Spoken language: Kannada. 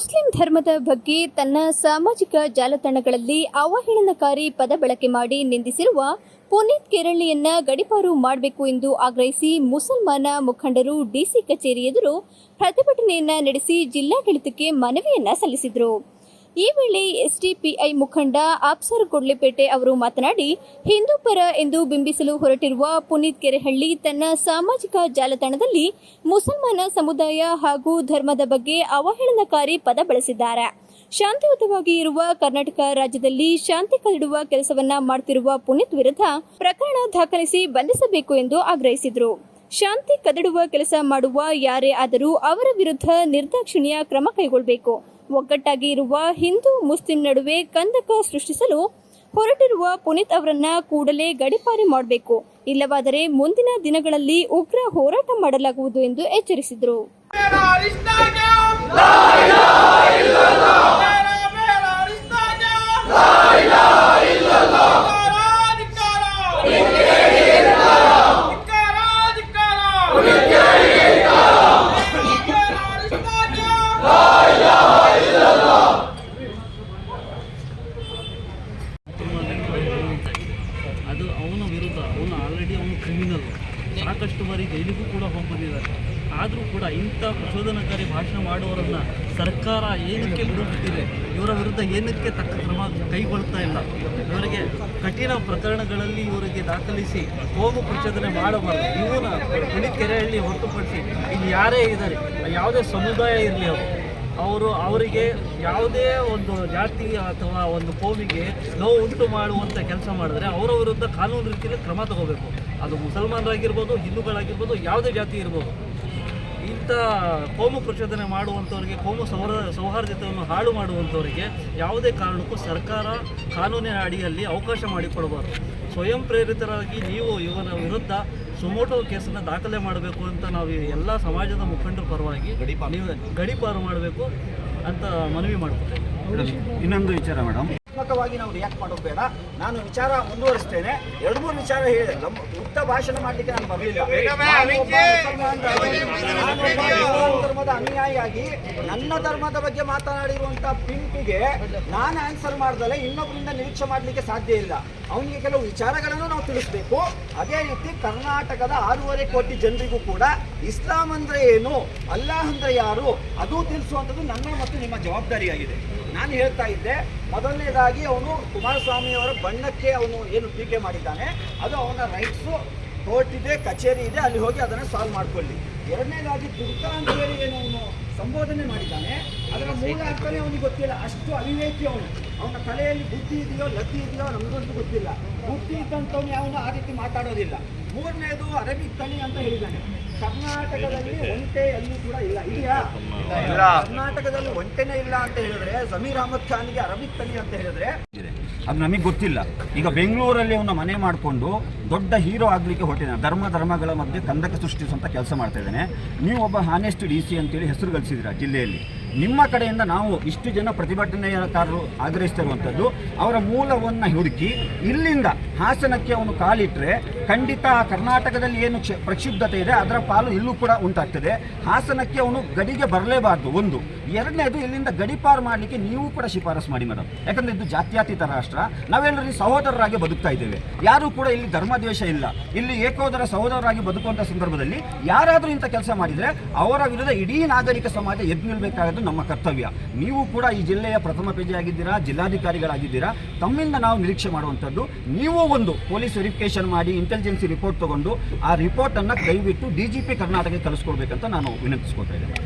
ಮುಸ್ಲಿಂ ಧರ್ಮದ ಬಗ್ಗೆ ತನ್ನ ಸಾಮಾಜಿಕ ಜಾಲತಾಣಗಳಲ್ಲಿ ಅವಹೇಳನಕಾರಿ ಪದ ಬಳಕೆ ಮಾಡಿ ನಿಂದಿಸಿರುವ ಪುನೀತ್ ಕೇರಳಿಯನ್ನ ಗಡಿಪಾರು ಮಾಡಬೇಕು ಎಂದು ಆಗ್ರಹಿಸಿ ಮುಸಲ್ಮಾನ ಮುಖಂಡರು ಡಿಸಿ ಕಚೇರಿ ಎದುರು ಪ್ರತಿಭಟನೆಯನ್ನ ನಡೆಸಿ ಜಿಲ್ಲಾಡಳಿತಕ್ಕೆ ಮನವಿಯನ್ನ ಸಲ್ಲಿಸಿದರು. ಈ ವೇಳೆ ಎಸ್ಡಿಪಿಐ ಮುಖಂಡ ಅಪ್ಸರ್ ಕೊಡ್ಲಿಪೇಟೆ ಅವರು ಮಾತನಾಡಿ, ಹಿಂದೂ ಪರ ಎಂದು ಬಿಂಬಿಸಲು ಹೊರಟಿರುವ ಪುನೀತ್ ಕೆರೆಹಳ್ಳಿ ತನ್ನ ಸಾಮಾಜಿಕ ಜಾಲತಾಣದಲ್ಲಿ ಮುಸಲ್ಮಾನ ಸಮುದಾಯ ಹಾಗೂ ಧರ್ಮದ ಬಗ್ಗೆ ಅವಹೇಳನಕಾರಿ ಪದ ಬಳಸಿದ್ದಾರೆ. ಶಾಂತಿಯುತವಾಗಿ ಇರುವ ಕರ್ನಾಟಕ ರಾಜ್ಯದಲ್ಲಿ ಶಾಂತಿ ಕದಡುವ ಕೆಲಸವನ್ನ ಮಾಡುತ್ತಿರುವ ಪುನೀತ್ ವಿರುದ್ಧ ಪ್ರಕರಣ ದಾಖಲಿಸಿ ಬಂಧಿಸಬೇಕು ಎಂದು ಆಗ್ರಹಿಸಿದರು. ಶಾಂತಿ ಕದಡುವ ಕೆಲಸ ಮಾಡುವ ಯಾರೇ ಆದರೂ ಅವರ ವಿರುದ್ಧ ನಿರ್ದಾಕ್ಷಿಣ್ಯ ಕ್ರಮ ಕೈಗೊಳ್ಳಬೇಕು ಒಗ್ಗಟ್ಟಾಗಿ ಇರುವ ಹಿಂದೂ ಮುಸ್ಲಿಂ ನಡುವೆ ಕಂದಕ ಸೃಷ್ಟಿಸಲು ಹೊರಟಿರುವ ಪುನೀತ್ ಅವರನ್ನ ಕೂಡಲೇ ಗಡಿಪಾರಿ ಮಾಡಬೇಕು. ಇಲ್ಲವಾದರೆ ಮುಂದಿನ ದಿನಗಳಲ್ಲಿ ಉಗ್ರ ಹೋರಾಟ ಮಾಡಲಾಗುವುದು ಎಂದು ಎಚ್ಚರಿಸಿದರು. ಕ್ರಿಮಿನಲ್ ಸಾಕಷ್ಟು ಬಾರಿ ಜೈಲಿಗೂ ಕೂಡ ಹೋಗಿ ಬಂದಿದ್ದಾರೆ ಆದರೂ ಕೂಡ ಇಂಥ ಪ್ರಚೋದನಕಾರಿ ಭಾಷಣ ಮಾಡುವವರನ್ನ ಸರ್ಕಾರ ಏನಕ್ಕೆ ಬಿಡುತ್ತಿದೆ ಇವರ ವಿರುದ್ಧ ಏನಕ್ಕೆ ತಕ್ಕ ಕ್ರಮ ಕೈಗೊಳ್ತಾ ಇಲ್ಲ? ಇವರಿಗೆ ಕಠಿಣ ಪ್ರಕರಣಗಳಲ್ಲಿ ಇವರಿಗೆ ದಾಖಲಿಸಿ ಹೋಗು ಪ್ರಚೋದನೆ ಮಾಡಬಾರದು. ಇವನ ಕೆರೆಹಳ್ಳಿ ಹೊರತುಪಡಿಸಿ ಇಲ್ಲಿ ಯಾರೇ ಇದ್ದಾರೆ ಯಾವುದೇ ಸಮುದಾಯ ಇರಲಿ ಅವರು. ಅವರು ಅವರಿಗೆ ಯಾವುದೇ ಒಂದು ಜಾತಿ ಅಥವಾ ಒಂದು ಕೋಮಿಗೆ ನೋವು ಉಂಟು ಮಾಡುವಂಥ ಕೆಲಸ ಮಾಡಿದ್ರೆ ಅವರ ವಿರುದ್ಧ ಕಾನೂನು ರೀತಿಯಲ್ಲಿ ಕ್ರಮ ತಗೋಬೇಕು. ಅದು ಮುಸಲ್ಮಾನರಾಗಿರ್ಬೋದು, ಹಿಂದೂಗಳಾಗಿರ್ಬೋದು, ಯಾವುದೇ ಜಾತಿ ಇರ್ಬೋದು. ಇಂಥ ಕೋಮು ಪ್ರಚೋದನೆ ಮಾಡುವಂಥವ್ರಿಗೆ, ಕೋಮು ಸೌರ, ಸೌಹಾರ್ದತೆಯನ್ನು ಹಾಳು ಮಾಡುವಂಥವರಿಗೆ ಯಾವುದೇ ಕಾರಣಕ್ಕೂ ಸರ್ಕಾರ ಕಾನೂನಿನ ಅಡಿಯಲ್ಲಿ ಅವಕಾಶ ಮಾಡಿಕೊಡಬಾರದು. ಸ್ವಯಂ ಪ್ರೇರಿತರಾಗಿ ನೀವು ಇವನ ವಿರುದ್ಧ ಸುಮೋಟೋ ಕೇಸನ್ನು ದಾಖಲೆ ಮಾಡಬೇಕು ಅಂತ ನಾವು ಎಲ್ಲ ಸಮಾಜದ ಮುಖಂಡರ ಪರವಾಗಿ ನೀವು ಗಡಿಪಾರು ಮಾಡಬೇಕು ಅಂತ ಮನವಿ ಮಾಡ್ಕೊತೇವೆ ಇನ್ನೊಂದು ವಿಚಾರ ಮೇಡಮ್. ಆತ್ಮಕವಾಗಿ ನಾವು ರಿಯಾಕ್ಟ್ ಮಾಡೋದು ಬೇಡ. ನಾನು ವಿಚಾರ ಮುಂದುವರಿಸ್ತೇನೆ. ಎರಡು ಮೂರು ವಿಚಾರ ಹೇಳಿ ನಮ್ಮ ಉತ್ತ ಭಾಷಣ ಮಾಡಲಿಕ್ಕೆ ನಾನು ಬರಲಿಲ್ಲ. ಧರ್ಮದ ಅನುಯಾಯಿಯಾಗಿ ನನ್ನ ಧರ್ಮದ ಬಗ್ಗೆ ಮಾತನಾಡಿರುವಂತ ಪಿಂಪಿಗೆ ನಾನು ಆನ್ಸರ್ ಮಾಡ್ದಲೆ ಇನ್ನೊಬ್ಬರಿಂದ ನಿರೀಕ್ಷೆ ಮಾಡಲಿಕ್ಕೆ ಸಾಧ್ಯ ಇಲ್ಲ. ಅವನಿಗೆ ಕೆಲವು ವಿಚಾರಗಳನ್ನು ನಾವು ತಿಳಿಸ್ಬೇಕು. ಅದೇ ರೀತಿ ಕರ್ನಾಟಕದ ಆರೂವರೆ ಕೋಟಿ ಜನರಿಗೂ ಕೂಡ ಇಸ್ಲಾಂ ಅಂದ್ರೆ ಏನು ಅಲ್ಲಾಹ್ ಅಂದ್ರೆ ಯಾರು ಅದು ತಿಳಿಸುವಂಥದ್ದು ನನ್ನ ಮತ್ತು ನಿಮ್ಮ ಜವಾಬ್ದಾರಿಯಾಗಿದೆ. ನಾನು ಹೇಳ್ತಾ ಇದ್ದೆ ಮೊದಲನೇದಾಗಿ ಅವನು ಕುಮಾರಸ್ವಾಮಿ ಅವರ ಬಣ್ಣಕ್ಕೆ ಅವನು ಏನು ಟೀಕೆ ಮಾಡಿದ್ದಾನೆ, ಅದು ಅವನ ರೈಟ್ಸು ಕೋರ್ಟ್ ಇದೆ, ಕಚೇರಿ ಇದೆ, ಅಲ್ಲಿ ಹೋಗಿ ಅದನ್ನು ಸಾಲ್ವ್ ಮಾಡ್ಕೊಳ್ಳಿ. ಎರಡನೇದಾಗಿ ತುರ್ಕ ಅಂತ ಹೇಳಿ ಏನು ಅವನು ಸಂಬೋಧನೆ ಮಾಡಿದ್ದಾನೆ, ಅದರ ಮೂಲ ಅರ್ಥನೇ ಅವನಿಗೆ ಗೊತ್ತಿಲ್ಲ. ಅಷ್ಟು ಅವಿವೇಕಿ ಅವನು. ಅವನ ತಲೆಯಲ್ಲಿ ಬುದ್ಧಿ ಇದೆಯೋ ಲದ್ದಿ ಇದೆಯೋ ನಮಗಂತೂ ಗೊತ್ತಿಲ್ಲ. ಬುದ್ಧಿ ಇದ್ದಂಥವ್ನು ಯಾವನು ಆ ರೀತಿ ಮಾತಾಡೋದಿಲ್ಲ. ಮೂರನೇದು ಅರಬಿಕ್ ತಳಿ ಅಂತ ಹೇಳಿದ್ದಾನೆ. ಕರ್ನಾಟಕದಲ್ಲಿ ಒಂಟೆ ಅಲ್ಲಿ ಕೂಡ ಇಲ್ಲ. ಇದೆಯಾ? ಕರ್ನಾಟಕದಲ್ಲಿ ಒಂಟೆನೇ ಇಲ್ಲ ಅಂತ ಹೇಳಿದ್ರೆ ಸಮೀರ್ ಅಹಮದ್ ಖಾನ್ಗೆ ಅರಬಿಕ್ ತಳಿ ಅಂತ ಹೇಳಿದ್ರೆ ಅದು ನಮಗೆ ಗೊತ್ತಿಲ್ಲ. ಈಗ ಬೆಂಗಳೂರಲ್ಲಿ ಅವನ ಮನೆ ಮಾಡಿಕೊಂಡು ದೊಡ್ಡ ಹೀರೋ ಆಗಲಿಕ್ಕೆ ಹೊರಟಿದ್ದಾನೆ ಧರ್ಮ ಧರ್ಮಗಳ ಮಧ್ಯೆ ಕಂದಕ ಸೃಷ್ಟಿಸುವಂಥ ಕೆಲಸ ಮಾಡ್ತಾ ಇದ್ದಾನೆ. ನೀವು ಒಬ್ಬ ಹಾನೆಸ್ಟ್ ಡಿ ಸಿ ಅಂತೇಳಿ ಹೆಸರು ಗಳಿಸಿದ್ರ ಜಿಲ್ಲೆಯಲ್ಲಿ? ನಿಮ್ಮ ಕಡೆಯಿಂದ ನಾವು ಇಷ್ಟು ಜನ ಪ್ರತಿಭಟನೆಕಾರರು ಆಗ್ರಹಿಸ್ತಿರುವಂಥದ್ದು ಅವರ ಮೂಲವನ್ನು ಹುಡುಕಿ ಇಲ್ಲಿಂದ ಹಾಸನಕ್ಕೆ ಅವನು ಕಾಲಿಟ್ಟರೆ ಖಂಡಿತ ಕರ್ನಾಟಕದಲ್ಲಿ ಏನು ಕ್ಷ ಪ್ರಕ್ಷುಬ್ಧತೆ ಇದೆ, ಅದರ ಪಾಲು ಇಲ್ಲೂ ಕೂಡ ಉಂಟಾಗ್ತದೆ. ಹಾಸನಕ್ಕೆ ಅವನು ಗಡಿಗೆ ಬರಲೇಬಾರ್ದು, ಒಂದು. ಎರಡನೇದು, ಇಲ್ಲಿಂದ ಗಡಿಪಾರು ಮಾಡಲಿಕ್ಕೆ ನೀವು ಕೂಡ ಶಿಫಾರಸು ಮಾಡಿ ಮೇಡಮ್ ಯಾಕಂದ್ರೆ ಇದು ಜಾತ್ಯಾತೀತ ರಾಷ್ಟ್ರ. ನಾವೆಲ್ಲರೂ ಸಹೋದರರಾಗಿ ಬದುಕ್ತಾ ಇದ್ದೇವೆ. ಯಾರೂ ಕೂಡ ಇಲ್ಲಿ ಧರ್ಮದ್ವೇಷ ಇಲ್ಲ. ಇಲ್ಲಿ ಏಕೋದರ ಸಹೋದರರಾಗಿ ಬದುಕುವಂಥ ಸಂದರ್ಭದಲ್ಲಿ ಯಾರಾದರೂ ಇಂಥ ಕೆಲಸ ಮಾಡಿದರೆ ಅವರ ವಿರುದ್ಧ ಇಡೀ ನಾಗರಿಕ ಸಮಾಜ ಎದ್ದು ನಿಲ್ಲಬೇಕಾಗದು ನಮ್ಮ ಕರ್ತವ್ಯ. ನೀವು ಕೂಡ ಈ ಜಿಲ್ಲೆಯ ಪ್ರಥಮ ಪೇಜಿ ಆಗಿದ್ದೀರಾ ಜಿಲ್ಲಾಧಿಕಾರಿಗಳಾಗಿದ್ದೀರಾ, ತಮ್ಮಿಂದ ನಾವು ನಿರೀಕ್ಷೆ ಮಾಡುವಂಥದ್ದು, ನೀವು ಒಂದು ಪೊಲೀಸ್ ವೆರಿಫಿಕೇಶನ್ ಮಾಡಿ ಇಂಟೆಲಿಜೆನ್ಸಿ ರಿಪೋರ್ಟ್ ತಗೊಂಡು ಆ ರಿಪೋರ್ಟನ್ನು ದಯವಿಟ್ಟು ಡಿ ಜಿ ಪಿ ಕರ್ನಾಟಕಕ್ಕೆ ಕಳಿಸ್ಕೊಡ್ಬೇಕಂತ ನಾನು ವಿನಂತಿಸ್ಕೊಳ್ತಾ ಇದ್ದೇನೆ.